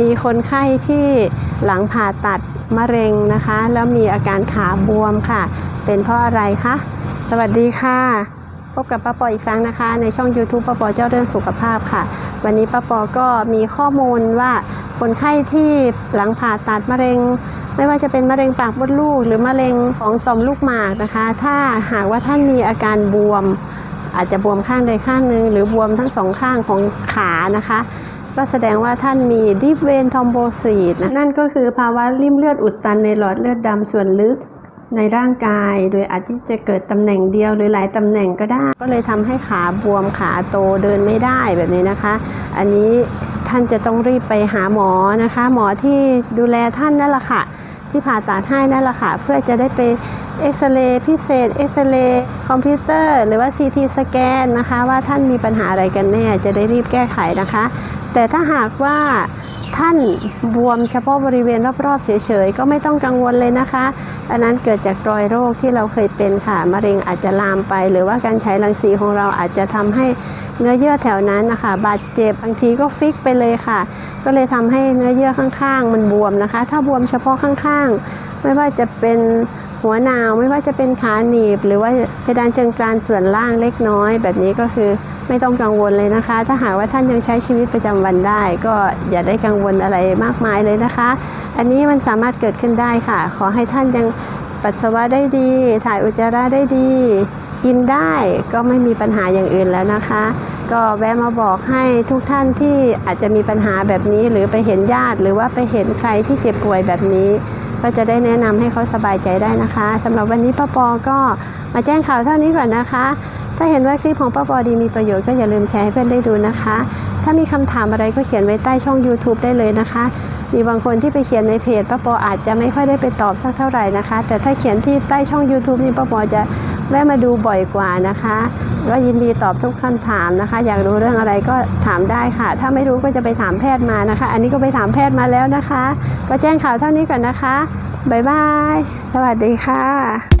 มีคนไข้ที่หลังผ่าตัดมะเร็งนะคะ แล้วมีอาการขาบวมค่ะ เป็นเพราะอะไรคะ สวัสดีค่ะ พบกับป้าปออีกครั้งนะคะ ในช่อง YouTube ป้าปอเจ้าเรื่องสุขภาพค่ะ วันนี้ป้าปอก็มีข้อมูลว่าคนไข้ที่หลังผ่าตัดมะเร็ง ไม่ว่าจะเป็นมะเร็งปากมดลูก หรือมะเร็งของต่อมลูกหมากนะคะ ถ้าหากว่าท่านมีอาการบวม อาจจะบวมข้างใดข้างหนึ่งหรือบวมทั้งสองข้างของขานะคะ ก็แสดงว่าท่านมีดิฟเวนทอมโบซีดนั่นก็คือภาวะริ่มเลือดอุดตันในหลอดเลือดดำส่วนลึกในร่างกายโดยอาจที่จะเกิดตำแหน่งเดียวหรือหลายตำแหน่งก็ได้ ก็เลยทำให้ขาบวมขาโตเดินไม่ได้แบบนี้นะคะ อันนี้ท่านจะต้องรีบไปหาหมอนะคะ หมอที่ดูแลท่านนั่นแหละค่ะ ที่ผ่าตัดให้นั่นแหละค่ะ เพื่อจะได้ไป เอ็กซเรย์พิเศษ เอ็กซเรย์คอมพิวเตอร์ หรือว่า CT สแกนนะคะ ว่าท่านมีปัญหาอะไรกันแน่ จะได้รีบแก้ไขนะคะ แต่ถ้าหากว่าท่านบวมเฉพาะบริเวณรอบๆ เฉยๆ ก็ไม่ต้องกังวลเลยนะคะ อันนั้นเกิดจากรอยโรคที่เราเคยเป็นค่ะ มะเร็งอาจจะลามไป หรือว่าการใช้รังสีของเราอาจจะทำให้เนื้อเยื่อแถวนั้นนะคะ บาดเจ็บบางทีก็ฟิกไปเลยค่ะ ก็เลยทำให้เนื้อเยื่อข้างๆ มันบวมนะคะ ถ้าบวมเฉพาะข้างๆ ไม่ว่าจะเป็น หัวหนาวไม่ว่าจะเป็นขาหนีบ หรือว่าเพดานเชิงกรานส่วนล่างเล็กน้อย แบบนี้ก็คือไม่ต้องกังวลเลยนะคะ ถ้าหากว่าท่านยังใช้ชีวิตประจำวันได้ ก็อย่าได้กังวลอะไรมากมายเลยนะคะ อันนี้มันสามารถเกิดขึ้นได้ค่ะ ขอให้ท่านยังปัสสาวะได้ดี ถ่ายอุจจาระได้ดี กินได้ก็ไม่มีปัญหาอย่างอื่นแล้วนะคะ ก็แวะมาบอกให้ทุกท่านที่อาจจะมีปัญหาแบบนี้ หรือไปเห็นญาติ หรือว่าไปเห็นใครที่เจ็บป่วยแบบนี้ ก็จะได้แนะนำให้เขาสบายใจได้นะคะสำหรับวันนี้ป้าปอก็มาแจ้งข่าวเท่านี้ก่อนนะคะ ถ้าเห็นว่าคลิปของป้าปอดีมีประโยชน์ก็อย่าลืมแชร์ให้เพื่อนได้ดูนะคะ ถ้ามีคำถามอะไรก็เขียนไว้ใต้ช่อง YouTube ได้เลยนะคะ มีบางคนที่ไปเขียนในเพจป้าปออาจจะไม่ค่อยได้ไปตอบสักเท่าไหร่นะคะ แต่ถ้าเขียนที่ใต้ช่อง YouTube นี่ป้าปอจะแวะมาดูบ่อยกว่านะคะก็ยินดีตอบทุกคำถามนะคะ อยากรู้เรื่องอะไรก็ถามได้ค่ะ ถ้าไม่รู้ก็จะไปถามแพทย์มานะคะ อันนี้ก็ไปถามแพทย์มาแล้วนะคะ ก็แจ้งข่าวเท่านี้ก่อนนะคะ บ๊ายบาย สวัสดีค่ะ